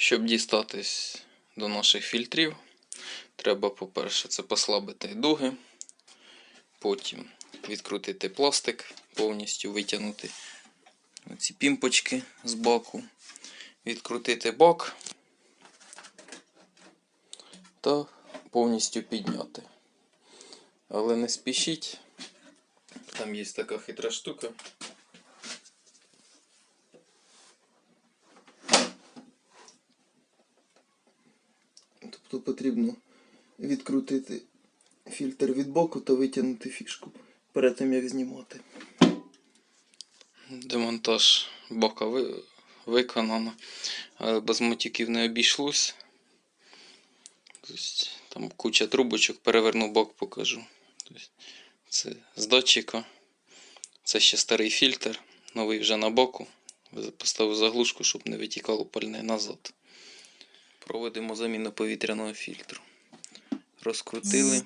Щоб дістатись до наших фільтрів, треба, по-перше, це послабити дуги, потім відкрутити пластик, повністю витягнути ці пімпочки з баку, відкрутити бак та повністю підняти. Але не спішіть, там є така хитра штука. Тобто потрібно відкрутити фільтр від боку та витягнути фішку перед тим як знімати. Демонтаж бока ви... виконано, але без мотиків не обійшлось. Тобто, там куча трубочок, переверну бок, покажу. Тобто, це з датчика. Це ще старий фільтр, новий вже на боку. Поставив заглушку, щоб не витікало пальне назад. Проводимо заміну повітряного фільтру. Розкрутили.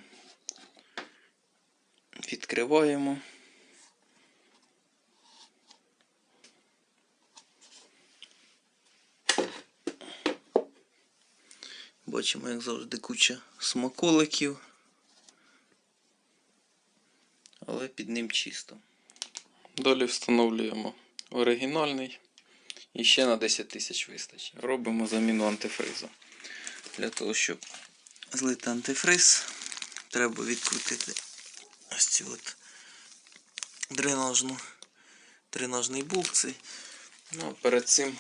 Відкриваємо. Бачимо, як завжди, куча смаколиків. Але під ним чисто. Далі встановлюємо оригінальний. І ще на 10 тисяч вистачить. Робимо заміну антифризу. Для того, щоб злити антифриз, треба відкрутити ось цю от дренажну, дренажний булк. Ну, перед цим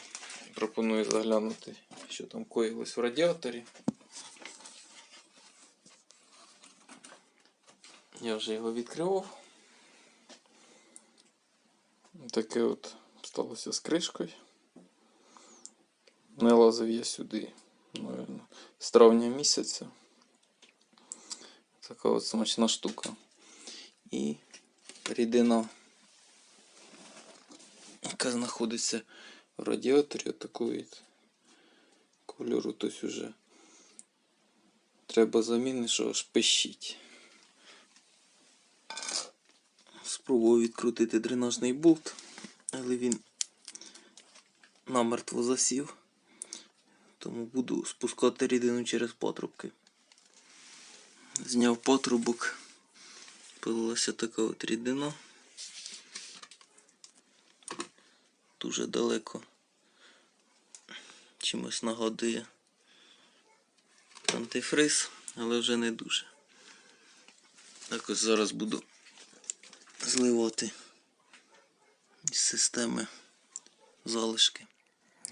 пропоную заглянути, що там коїлось в радіаторі. Я вже його відкривав. Таке от сталося з кришкою. Не лазив я сюди, наверное, з травня місяця. Така от смачна штука. І рідина, яка знаходиться в радіаторі, такої кольору тось уже треба заміни, що аж пищить. Спробував відкрутити дренажний болт, але він намертво засів. Тому буду спускати рідину через патрубки. Зняв патрубок. Пилилася така от рідина. Дуже далеко. Чимось нагадує антифриз, але вже не дуже. Так ось зараз буду зливати із системи залишки.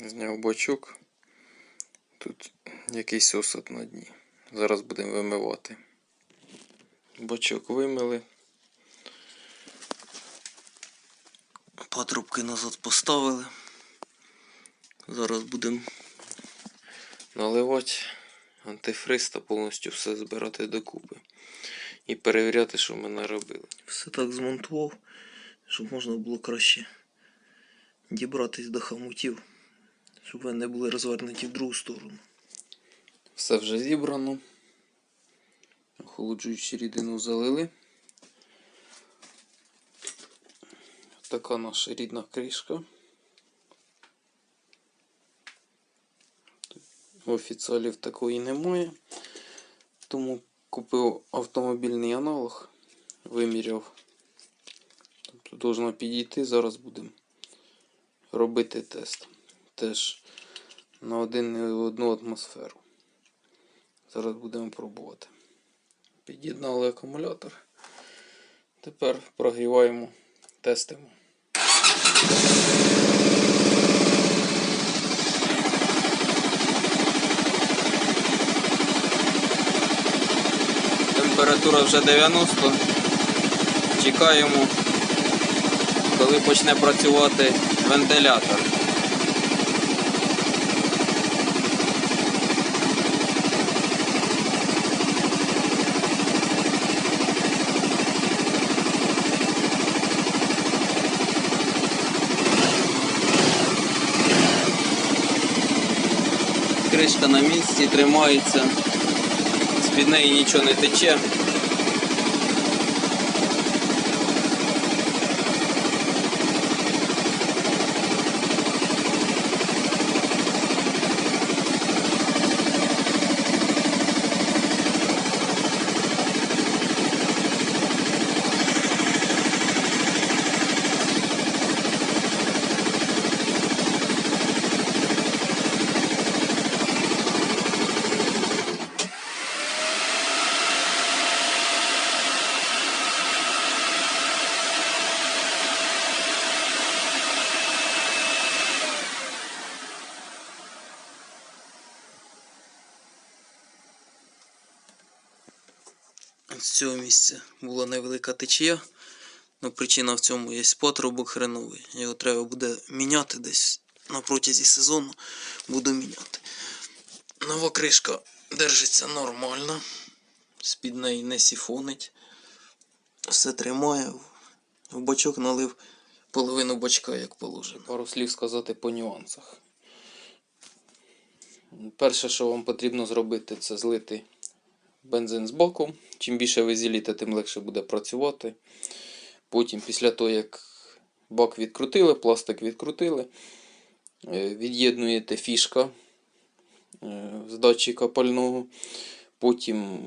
Зняв бачок. Тут якийсь осад на дні. Зараз будемо вимивати. Бачок вимили. Патрубки назад поставили. Зараз будемо наливати антифриз та повністю все збирати докупи. І перевіряти, що ми наробили. Все так змонтував, щоб можна було краще дібратись до хамутів, щоб вони були розвернуті в другу сторону. Все вже зібрано. Охолоджуючу рідину залили. Така наша рідна кришка. Офіціалів такої немає. Тому купив автомобільний аналог, виміряв. Тобто должна підійти. Зараз будемо робити тест. Теж на один одну атмосферу. Зараз будемо пробувати. Під'єднали акумулятор. Тепер прогріваємо, тестимо. Температура вже 90. Чекаємо, коли почне працювати вентилятор. Кришка на місці тримається, з-під неї нічого не тече. з цього місця була невелика течія. Ну, причина в цьому є патрубок хреновий. Його треба буде міняти десь на протязі сезону. Буду міняти. Нова кришка держиться нормально. З-під неї не сіфонить. Все тримає. В бачок налив половину бачка, як положено. Пару слів сказати по нюансах. Перше, що вам потрібно зробити, це злити бензин з боку. Чим більше ви зіліте, тим легше буде працювати. Потім, після того, як бак відкрутили, пластик відкрутили, е, від'єднуєте фішка е, з датчика пального, потім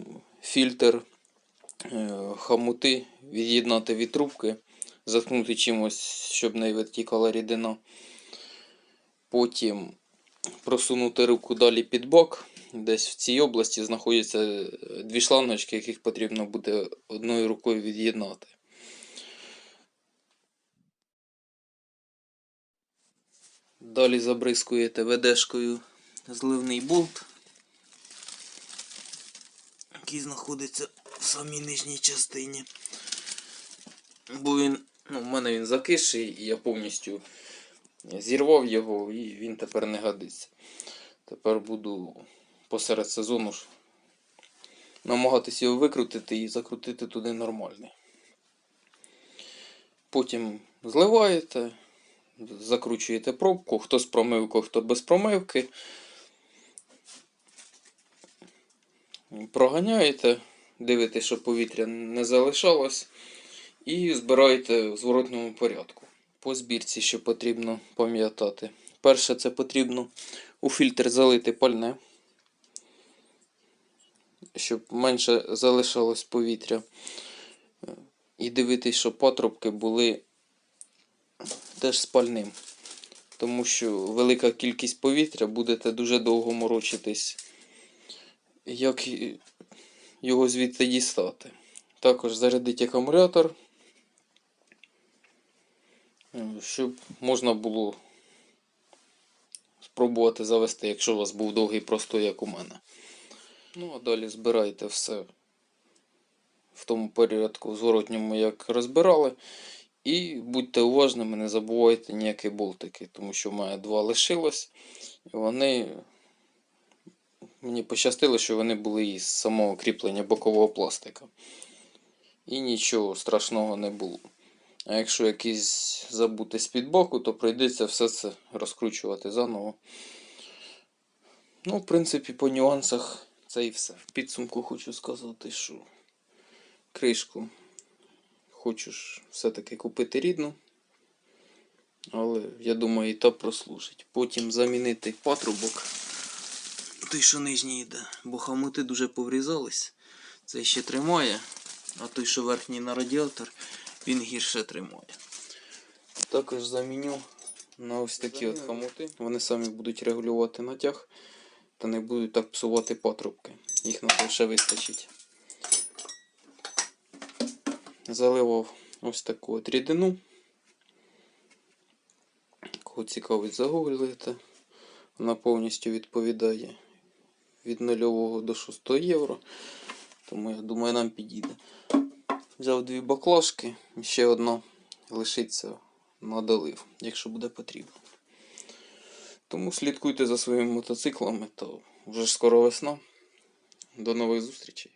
фільтр, е, хамути, від'єднати від трубки, заткнути чимось, щоб не витікала рідина. Потім просунути руку далі під бок. Десь в цій області знаходяться е, дві шлангочки, яких потрібно буде одною рукою від'єднати. Далі забризкуєте ведешкою зливний болт, який знаходиться в самій нижній частині. Бо він, ну, в мене він закисший, і я повністю зірвав його, і він тепер не годиться. Тепер буду посеред сезону ж намагатися його викрутити і закрутити туди нормальний. Потім зливаєте, закручуєте пробку, хто з промивкою, хто без промивки. Проганяєте, дивитесь, щоб повітря не залишалось, і збираєте в зворотному порядку. По збірці, що потрібно пам'ятати. Перше, це потрібно у фільтр залити пальне, щоб менше залишалось повітря. І дивитись, щоб патрубки були теж з пальним. Тому що велика кількість повітря будете дуже довго морочитись, як його звідти дістати. Також зарядить акумулятор, щоб можна було спробувати завести, якщо у вас був довгий простой, як у мене. Ну, а далі збирайте все в тому порядку, зворотньому, як розбирали. І будьте уважними, не забувайте ніякі болтики, тому що в мене два лишилось. І вони. Мені пощастило, що вони були із самого кріплення бокового пластика. І нічого страшного не було. А якщо якийсь забути з-під боку, то прийдеться все це розкручувати заново. Ну, в принципі, по нюансах це і все. В підсумку хочу сказати, що кришку хочу ж все-таки купити рідну. Але я думаю, і та прослужить. Потім замінити патрубок. Той, що нижній йде, бо хамути дуже поврізались. Це ще тримає, а той, що верхній на радіатор, він гірше тримає. Також заміню на ось такі от хамути. Вони самі будуть регулювати натяг та не будуть так псувати патрубки. Їх на це ще вистачить. Заливав ось таку от рідину. Кого цікавить, загуглите. Вона повністю відповідає від 0 до 6 євро. Тому я думаю, нам підійде. Взяв дві баклажки, ще одна лишиться на долив, якщо буде потрібно. Тому слідкуйте за своїми мотоциклами, то вже скоро весна. До нових зустрічей.